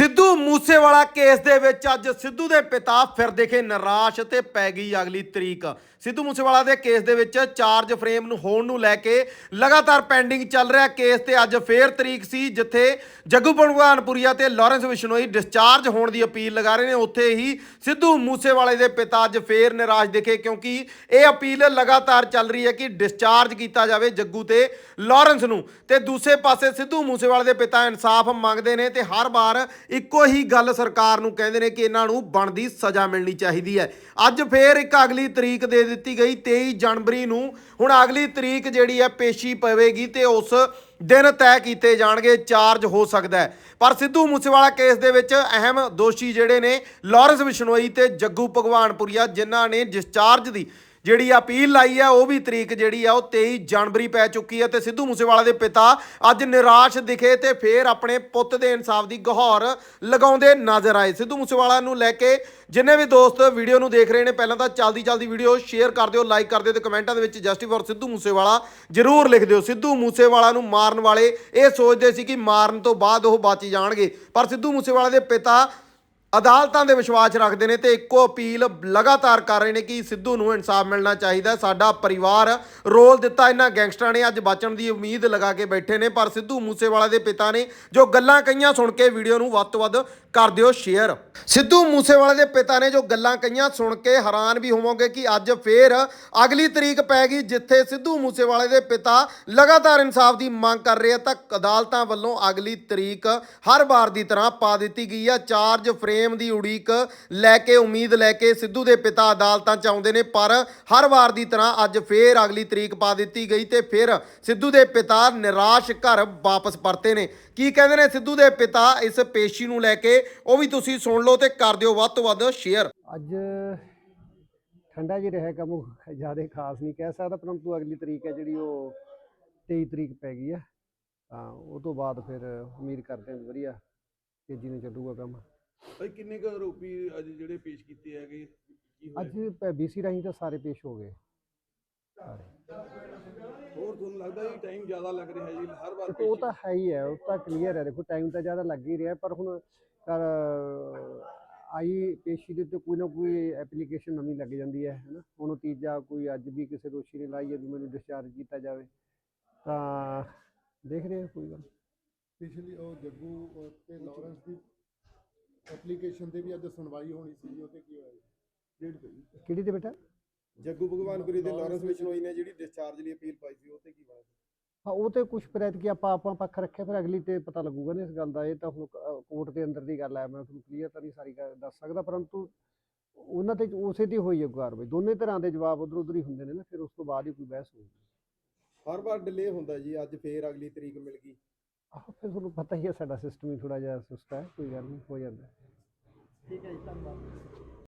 Sidhu Moosewala case ਦੇ ਵਿੱਚ ਅੱਜ ਸਿੱਧੂ ਦੇ ਪਿਤਾ ਫਿਰ ਦਿਖੇ ਨਿਰਾਸ਼ ਤੇ ਪੈ ਗਈ ਅਗਲੀ ਤਰੀਕ। ਸਿੱਧੂ ਮੂਸੇਵਾਲਾ ਦੇ ਕੇਸ ਦੇ ਵਿੱਚ ਚਾਰਜ ਫਰੇਮ ਨੂੰ ਹੋਣ ਨੂੰ ਲੈ ਕੇ ਲਗਾਤਾਰ ਪੈਂਡਿੰਗ ਚੱਲ ਰਿਹਾ ਕੇਸ ਤੇ ਅੱਜ ਫੇਰ ਤਰੀਕ ਸੀ, ਜਿੱਥੇ ਜੱਗੂ ਭਗਵਾਨਪੁਰੀਆ ਤੇ ਲਾਰੈਂਸ ਵਿਸ਼ਨੋਈ ਡਿਸਚਾਰਜ ਹੋਣ ਦੀ ਅਪੀਲ ਲਗਾ ਰਹੇ ਨੇ। ਉੱਥੇ ਹੀ ਸਿੱਧੂ ਮੂਸੇਵਾਲੇ ਦੇ ਪਿਤਾ ਅੱਜ ਫੇਰ ਨਿਰਾਸ਼ ਦਿਖੇ, ਕਿਉਂਕਿ ਇਹ ਅਪੀਲ ਲਗਾਤਾਰ ਚੱਲ ਰਹੀ ਹੈ ਕਿ ਡਿਸਚਾਰਜ ਕੀਤਾ ਜਾਵੇ ਜੱਗੂ ਤੇ ਲਾਰੈਂਸ ਨੂੰ। ਤੇ ਦੂਸਰੇ ਪਾਸੇ ਸਿੱਧੂ ਮੂਸੇਵਾਲੇ ਦੇ ਪਿਤਾ ਇਨਸਾਫ ਮੰਗਦੇ ਨੇ ਤੇ ਹਰ ਵਾਰ ਇੱਕੋ ਹੀ ਗੱਲ ਸਰਕਾਰ ਨੂੰ ਕਹਿੰਦੇ ਨੇ ਕਿ ਇਹਨਾਂ ਨੂੰ ਬਣਦੀ ਸਜ਼ਾ ਮਿਲਣੀ ਚਾਹੀਦੀ ਹੈ। ਅੱਜ ਫੇਰ ਇੱਕ ਅਗਲੀ ਤਰੀਕ ਦੇ ਦਿੱਤੀ ਗਈ 23 ਜਨਵਰੀ ਨੂੰ। ਹੁਣ ਅਗਲੀ ਤਰੀਕ ਜਿਹੜੀ ਹੈ ਪੇਸ਼ੀ ਪਵੇਗੀ ਤੇ ਉਸ ਦਿਨ ਤੈਅ ਕੀਤੇ ਜਾਣਗੇ, ਚਾਰਜ ਹੋ ਸਕਦਾ ਪਰ ਸਿੱਧੂ ਮੂਸੇਵਾਲਾ ਕੇਸ ਦੇ ਵਿੱਚ ਅਹਿਮ ਦੋਸ਼ੀ ਜਿਹੜੇ ਨੇ, ਲਾਰੈਂਸ ਬਿਸ਼ਨੋਈ ਤੇ ਜੱਗੂ ਭਗਵਾਨਪੁਰੀਆ, ਜਿਨ੍ਹਾਂ ਨੇ ਡਿਸਚਾਰਜ ਦੀ ਜਿਹੜੀ ਅਪੀਲ ਲਾਈ ਹੈ ਉਹ ਵੀ ਤਰੀਕ ਜਿਹੜੀ ਆ, ਉਹ 23 ਜਨਵਰੀ ਪੈ ਚੁੱਕੀ ਹੈ ਤੇ ਸਿੱਧੂ ਮੂਸੇਵਾਲਾ ਦੇ ਪਿਤਾ ਅੱਜ ਨਿਰਾਸ਼ ਦਿਖੇ ਤੇ ਫੇਰ ਆਪਣੇ ਪੁੱਤ ਦੇ ਇਨਸਾਫ ਦੀ ਗਹੌਰ ਲਗਾਉਂਦੇ ਨਜ਼ਰ ਆਏ। ਸਿੱਧੂ ਮੂਸੇਵਾਲਾ ਨੂੰ ਲੈ ਕੇ ਜਿੰਨੇ ਵੀ ਦੋਸਤ ਵੀਡੀਓ ਨੂੰ ਦੇਖ ਰਹੇ ਨੇ, ਪਹਿਲਾਂ ਤਾਂ ਚਲਦੀ ਚਲਦੀ ਵੀਡੀਓ ਸ਼ੇਅਰ ਕਰ ਦਿਓ, ਲਾਈਕ ਕਰ ਦਿਓ ਤੇ ਕਮੈਂਟਾਂ ਦੇ ਵਿੱਚ ਜਸਟਿਸ ਫॉर ਸਿੱਧੂ ਮੂਸੇਵਾਲਾ ਜਰੂਰ ਲਿਖ ਦਿਓ। ਸਿੱਧੂ ਮੂਸੇਵਾਲਾ ਨੂੰ ਮਾਰਨ ਵਾਲੇ ਇਹ ਸੋਚਦੇ ਸੀ ਕਿ ਮਾਰਨ ਤੋਂ ਬਾਅਦ ਉਹ ਬਚ ਜਾਣਗੇ। ਪਰ ਸਿੱਧੂ ਮੂਸੇਵਾਲਾ ਦੇ ਪਿਤਾ ਅਦਾਲਤਾਂ ਦੇ ਵਿਸ਼ਵਾਸ ਰੱਖਦੇ ਨੇ ਤੇ ਇੱਕੋ ਅਪੀਲ ਲਗਾਤਾਰ ਕਰ ਰਹੇ ਨੇ ਕਿ ਸਿੱਧੂ ਨੂੰ ਇਨਸਾਫ ਮਿਲਣਾ ਚਾਹੀਦਾ। ਸਾਡਾ ਪਰਿਵਾਰ ਰੋਲ ਦਿੱਤਾ ਇਹਨਾਂ ਗੈਂਗਸਟਰਾਂ ਨੇ, ਅੱਜ ਬਚਣ ਦੀ ਉਮੀਦ ਲਗਾ ਕੇ ਬੈਠੇ ਨੇ, ਪਰ ਸਿੱਧੂ ਮੂਸੇਵਾਲਾ ਦੇ ਪਿਤਾ ਨੇ ਜੋ ਗੱਲਾਂ ਕਹੀਆਂ ਸੁਣ ਕੇ ਵੀਡੀਓ ਨੂੰ ਵੱਧ ਤੋਂ ਵੱਧ ਕਰ ਦਿਓ ਸ਼ੇਅਰ। ਸਿੱਧੂ ਮੂਸੇਵਾਲੇ ਦੇ ਪਿਤਾ ਨੇ ਜੋ ਗੱਲਾਂ ਕਹੀਆਂ ਸੁਣ ਕੇ ਹੈਰਾਨ ਵੀ ਹੋਵੋਗੇ ਕਿ ਅੱਜ ਫੇਰ ਅਗਲੀ ਤਰੀਕ ਪੈ ਗਈ, ਜਿੱਥੇ ਸਿੱਧੂ ਮੂਸੇਵਾਲੇ ਦੇ ਪਿਤਾ ਲਗਾਤਾਰ ਇਨਸਾਫ ਦੀ ਮੰਗ ਕਰ ਰਹੇ ਆ, ਤਾਂ ਅਦਾਲਤਾਂ ਵੱਲੋਂ ਅਗਲੀ ਤਰੀਕ ਹਰ ਵਾਰ ਦੀ ਤਰ੍ਹਾਂ ਪਾ ਦਿੱਤੀ ਗਈ ਆ। ਚਾਰਜ ਫਰੇਮ ਦੀ ਉਡੀਕ ਲੈ ਕੇ, ਉਮੀਦ ਲੈ ਕੇ ਸਿੱਧੂ ਦੇ ਪਿਤਾ ਅਦਾਲਤਾਂ ਚ ਆਉਂਦੇ ਨੇ, ਪਰ ਹਰ ਵਾਰ ਦੀ ਤਰ੍ਹਾਂ ਅੱਜ ਫੇਰ ਅਗਲੀ ਤਰੀਕ ਪਾ ਦਿੱਤੀ ਗਈ ਤੇ ਫਿਰ ਸਿੱਧੂ ਦੇ ਪਿਤਾ ਨਿਰਾਸ਼ ਘਰ ਵਾਪਸ ਪਰਤੇ ਨੇ। ਕੀ ਕਹਿੰਦੇ ਨੇ ਸਿੱਧੂ ਦੇ ਪਿਤਾ ਇਸ ਪੇਸ਼ੀ ਨੂੰ ਲੈ ਕੇ? ਉਹ ਵੀ ਤੁਸੀਂ ਸੁਣ ਲਓ ਤੇ ਕਰ ਦਿਓ ਵੱਧ ਤੋਂ ਵੱਧ ਸ਼ੇਅਰ। ਅੱਜ ਠੰਡਾ ਜਿਹਾ ਰਿਹਾ ਕੰਮ, ਜ਼ਿਆਦਾ ਖਾਸ ਨਹੀਂ ਕਹਿ ਸਕਦਾ, ਪਰੰਤੂ ਅਗਲੀ ਤਰੀਕ ਹੈ ਜਿਹੜੀ ਉਹ 23 ਤਰੀਕ ਪੈ ਗਈ ਹੈ। ਤਾਂ ਉਹ ਤੋਂ ਬਾਅਦ ਫਿਰ ਉਮੀਦ ਕਰਦੇ ਹਾਂ ਵਧੀਆ ਤੇਜ਼ੀ ਨਾਲ ਚੱਲੂਗਾ ਕੰਮ। ਭਾਈ ਕਿੰਨੇ ਕੁ ਆਰੋਪੀ ਅੱਜ ਜਿਹੜੇ ਪੇਸ਼ ਕੀਤੇ ਹੈਗੇ? ਕੀ ਹੋਇਆ? ਅੱਜ ਬੀਸੀ ਰਾਹੀਂ ਤਾਂ ਸਾਰੇ ਪੇਸ਼ ਹੋ ਗਏ। ਹੋਰ ਤੁਹਾਨੂੰ ਲੱਗਦਾ ਜੀ ਟਾਈਮ ਜ਼ਿਆਦਾ ਲੱਗ ਰਿਹਾ ਜੀ? ਹਰ ਵਾਰ ਦੇਖੋ ਉਹ ਤਾਂ ਹੈ ਹੀ ਹੈ ਉਹ ਤਾਂ ਕਲੀਅਰ ਹੈ। ਦੇਖੋ ਟਾਈਮ ਤਾਂ ਜ਼ਿਆਦਾ ਲੱਗ ਹੀ ਰਿਹਾ ਪਰ ਹੁਣ ਕਰ ਆਈ ਪੇਸ਼ੀ ਦੇ ਉੱਤੇ ਕੋਈ ਨਾ ਕੋਈ ਐਪਲੀਕੇਸ਼ਨ ਨਵੀਂ ਲੱਗ ਜਾਂਦੀ ਹੈ ਹੈਨਾ? ਹੁਣ ਤੀਜਾ ਕੋਈ ਅੱਜ ਵੀ ਕਿਸੇ ਦੋਸ਼ੀ ਨੇ ਲਾਈ ਹੈ ਵੀ ਮੈਨੂੰ ਡਿਸਚਾਰਜ ਕੀਤਾ ਜਾਵੇ ਤਾਂ ਦੇਖ ਰਹੇ ਹਾਂ ਕੋਈ ਗੱਲ। ਪਿਛਲੀ ਉਹ ਜੱਗੂ ਤੇ ਲਾਰੈਂਸ ਦੀ ਐਪਲੀਕੇਸ਼ਨ ਤੇ ਵੀ ਅੱਜ ਸੁਣਵਾਈ ਹੋਣੀ ਸੀ ਉਹ ਤੇ ਕੀ ਹੋਇਆ ਜੀ? ਡੇਢ ਪਈ ਕਿਹੜੀ ਤੇ ਬੇਟਾ? ਜੱਗੂ ਭਗਵਾਨਪੁਰੀ ਤੇ ਲਾਰੈਂਸ ਬਿਸ਼ਨੋਈ ਨੇ ਜਿਹੜੀ ਡਿਸਚਾਰਜ ਲਈ ਅਪੀਲ ਪਾਈ ਸੀ ਉਹ ਤੇ ਕੀ ਬਣਿਆ ਹਾਂ ਉਹ ਤੇ ਕੁਝ ਪ੍ਰੈਤ ਕੀ ਆਪਾਂ ਆਪਾਂ ਪੱਖ ਰੱਖਿਆ ਫਿਰ ਅਗਲੀ ਤੇ ਪਤਾ ਲੱਗੂਗਾ ਨਾ ਇਸ ਗੱਲ ਦਾ। ਇਹ ਤਾਂ ਹੁਣ ਕੋਰਟ ਦੇ ਅੰਦਰ ਦੀ ਗੱਲ ਹੈ ਮੈਂ ਤੁਹਾਨੂੰ ਕਲੀਅਰ ਤਾਂ ਨਹੀਂ ਸਾਰੀ ਗੱਲ ਦੱਸ ਸਕਦਾ ਪਰੰਤੂ ਉਹਨਾਂ ਤੇ ਉਸੇ ਦੀ ਹੋਈ ਹੈ ਕਾਰਵਾਈ। ਦੋਨੇ ਤਰ੍ਹਾਂ ਦੇ ਜਵਾਬ ਉਧਰ ਉਧਰ ਹੀ ਹੁੰਦੇ ਨੇ ਨਾ ਫਿਰ ਉਸ ਤੋਂ ਬਾਅਦ ਹੀ ਕੋਈ ਬਹਿਸ ਹੋਊਗੀ। ਹਰ ਵਾਰ ਡਿਲੇ ਹੁੰਦਾ ਜੀ ਅੱਜ ਫੇਰ ਅਗਲੀ ਤਰੀਕ ਮਿਲ ਗਈ। ਆਹ ਫਿਰ ਤੁਹਾਨੂੰ ਪਤਾ ਹੀ ਹੈ ਸਾਡਾ ਸਿਸਟਮ ਹੀ ਥੋੜਾ ਜਿਹਾ ਸੁਸਤ ਹੈ, ਕੋਈ ਗੱਲ ਨਹੀਂ, ਹੋ ਜਾਂਦਾ ਠੀਕ ਹੈ ਜੀ, ਧੰਨਵਾਦ।